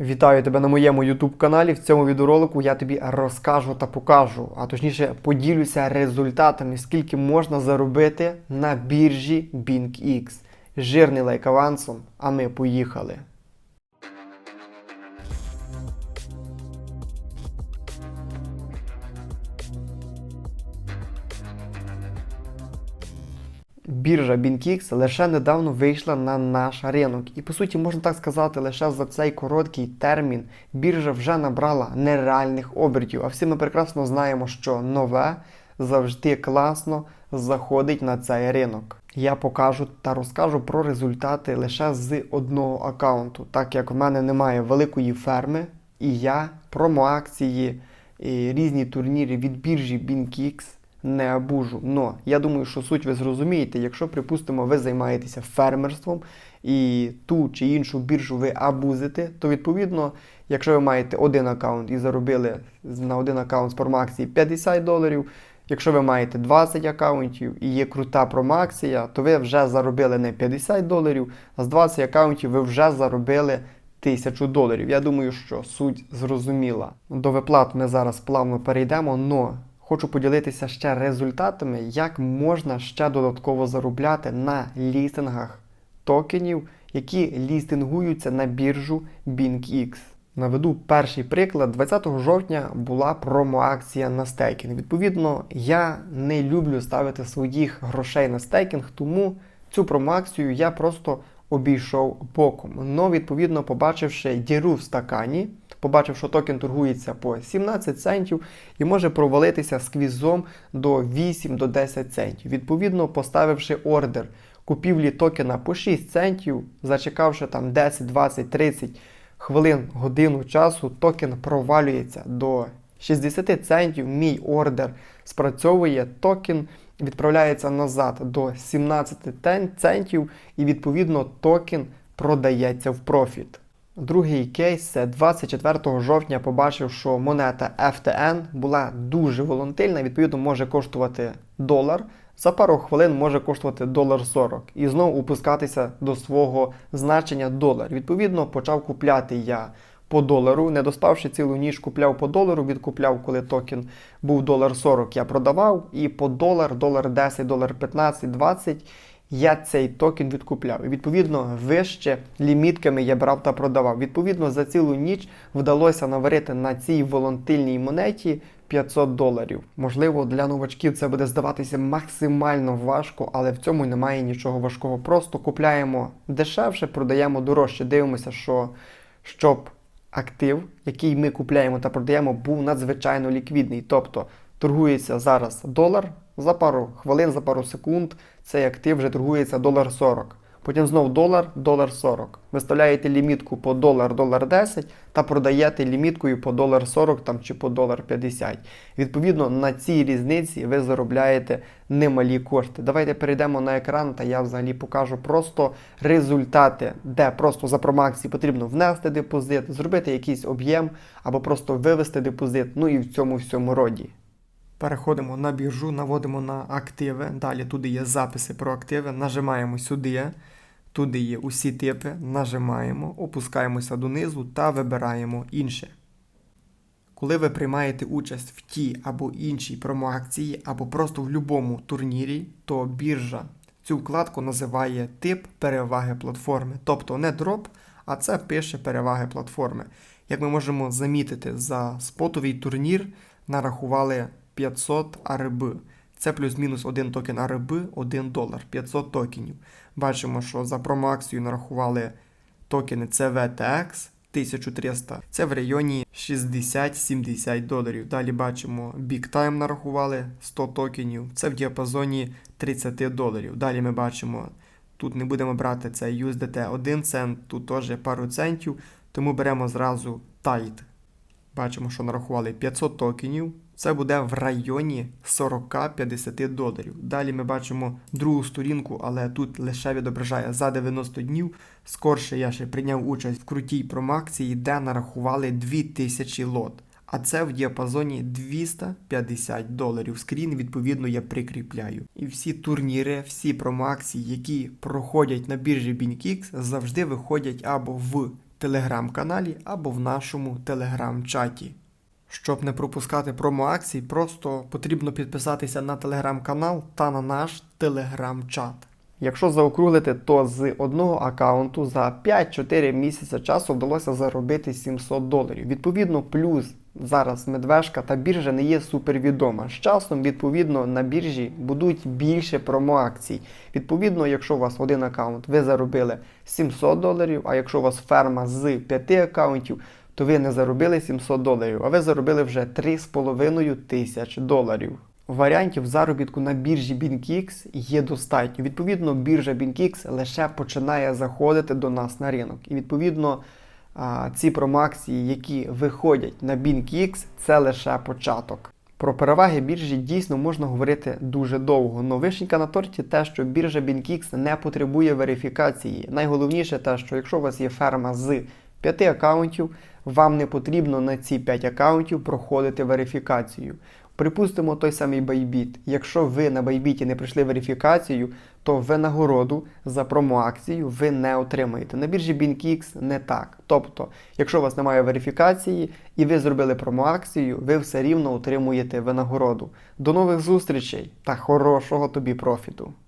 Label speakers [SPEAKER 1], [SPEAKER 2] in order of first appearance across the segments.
[SPEAKER 1] Вітаю тебе на моєму YouTube каналі. В цьому відеоролику я тобі розкажу та покажу, а точніше поділюся результатами, скільки можна заробити на біржі BingX. Жирний лайк авансом, а ми поїхали. Біржа BingX лише недавно вийшла на наш ринок. І по суті, можна так сказати, лише за цей короткий термін біржа вже набрала нереальних обертів. А всі ми прекрасно знаємо, що нове завжди класно заходить на цей ринок. Я покажу та розкажу про результати лише з одного аккаунту, так як в мене немає великої ферми, і я промоакції і різні турніри від біржі BingX не обужу. Но я думаю, що суть ви зрозумієте, якщо, припустимо, ви займаєтеся фермерством і ту чи іншу біржу ви абузите, то відповідно, якщо ви маєте один аккаунт і заробили на один аккаунт з промакції 50 доларів, якщо ви маєте 20 аккаунтів і є крута промакція, то ви вже заробили не 50 доларів, а з 20 аккаунтів ви вже заробили. Тисячу доларів. Я думаю, що суть зрозуміла. До виплат ми зараз плавно перейдемо, но хочу поділитися ще результатами, як можна ще додатково заробляти на лістингах токенів, які лістингуються на біржу BingX. Наведу перший приклад. 20 жовтня була промоакція на стейкінг. Відповідно, я не люблю ставити своїх грошей на стейкінг, тому цю промоакцію я просто обійшов боком. Но, відповідно, побачивши діру в стакані, побачив, що токен торгується по 17 центів і може провалитися сквізом до 8-10 центів. Відповідно, поставивши ордер купівлі токена по 6 центів, зачекавши там 10, 20, 30 хвилин, годину часу, токен провалюється до 60 центів. Мій ордер спрацьовує, токен відправляється назад до 17 центів, і відповідно токен продається в профіт. Другий кейс це 24 жовтня побачив, що монета FTN була дуже волатильна, відповідно може коштувати долар. За пару хвилин може коштувати долар 40 і знову опускатися до свого значення долар. Відповідно, почав купляти я по долару, не доспавши цілу ніч, купляв по долару, відкупляв, коли токен був долар 40, я продавав, і по долар, долар 10, долар 15, 20 я цей токен відкупляв. І відповідно вище лімітками я брав та продавав. Відповідно, за цілу ніч вдалося наварити на цій волатильній монеті 500 доларів. Можливо, для новачків це буде здаватися максимально важко, але в цьому немає нічого важкого. Просто купляємо дешевше, продаємо дорожче. Дивимося, що щоб актив, який ми купляємо та продаємо, був надзвичайно ліквідний. Тобто торгується зараз долар, за пару хвилин, за пару секунд цей актив вже торгується долар 40. Потім знов долар, долар 40. Виставляєте лімітку по долар, долар 10 та продаєте ліміткою по долар 40 там, чи по долар 50. Відповідно, на цій різниці ви заробляєте немалі кошти. Давайте перейдемо на екран, та я взагалі покажу просто результати, де просто за промакції потрібно внести депозит, зробити якийсь об'єм або просто вивести депозит, ну і в цьому всьому роді. Переходимо на біржу, наводимо на активи. Далі туди є записи про активи. Нажимаємо сюди. Туди є усі типи. Нажимаємо, опускаємося донизу та вибираємо інше. Коли ви приймаєте участь в тій або іншій промоакції, або просто в будь-якому турнірі, то біржа цю вкладку називає тип переваги платформи. Тобто не дроп, а це пише переваги платформи. Як ми можемо замітити, за спотовий турнір нарахували 500 АРБ. Це плюс-мінус один токен АРБ, 1 долар, 500 токенів. Бачимо, що за промоакцію нарахували токени CVTX 1300. Це в районі 60-70 доларів. Далі бачимо Big Time нарахували 100 токенів. Це в діапазоні 30 доларів. Далі ми бачимо, тут не будемо брати це USDT 1 цент, тут теж пару центів, тому беремо зразу Tide. Бачимо, що нарахували 500 токенів. Це буде в районі 40-50 доларів. Далі ми бачимо другу сторінку, але тут лише відображає за 90 днів. Скорше я ще прийняв участь в крутій промакції, де нарахували 2000 лот. А це в діапазоні 250 доларів. Скрін, відповідно, я прикріпляю. І всі турніри, всі промакції, які проходять на біржі BingX, завжди виходять або в телеграм-каналі або в нашому телеграм-чаті. Щоб не пропускати промо-акцій, просто потрібно підписатися на телеграм-канал та на наш телеграм-чат. Якщо заокруглити, то з одного аккаунту за 5-4 місяці часу вдалося заробити 700 доларів. Відповідно, плюс зараз медвежка та біржа не є супервідома. З часом, відповідно, на біржі будуть більше промо-акцій. Відповідно, якщо у вас один аккаунт, ви заробили 700 доларів, а якщо у вас ферма з 5 аккаунтів, то ви не заробили 700 доларів, а ви заробили вже 3,5 тисяч доларів. Варіантів заробітку на біржі BinkX є достатньо. Відповідно, біржа BinkX лише починає заходити до нас на ринок. І відповідно ці промоакції, які виходять на BinkX, це лише початок. Про переваги біржі дійсно можна говорити дуже довго. Но вишенька на торті те, що біржа BinkX не потребує верифікації. Найголовніше те, що якщо у вас є ферма з 5 аккаунтів, вам не потрібно на ці 5 аккаунтів проходити верифікацію. Припустимо той самий Bybit. Якщо ви на Bybit не пройшли верифікацію, то винагороду за промоакцію ви не отримаєте. На біржі BinkX не так. Тобто, якщо у вас немає верифікації і ви зробили промоакцію, ви все рівно отримуєте винагороду. До нових зустрічей та хорошого тобі профіту!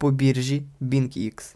[SPEAKER 1] по біржі BinkX.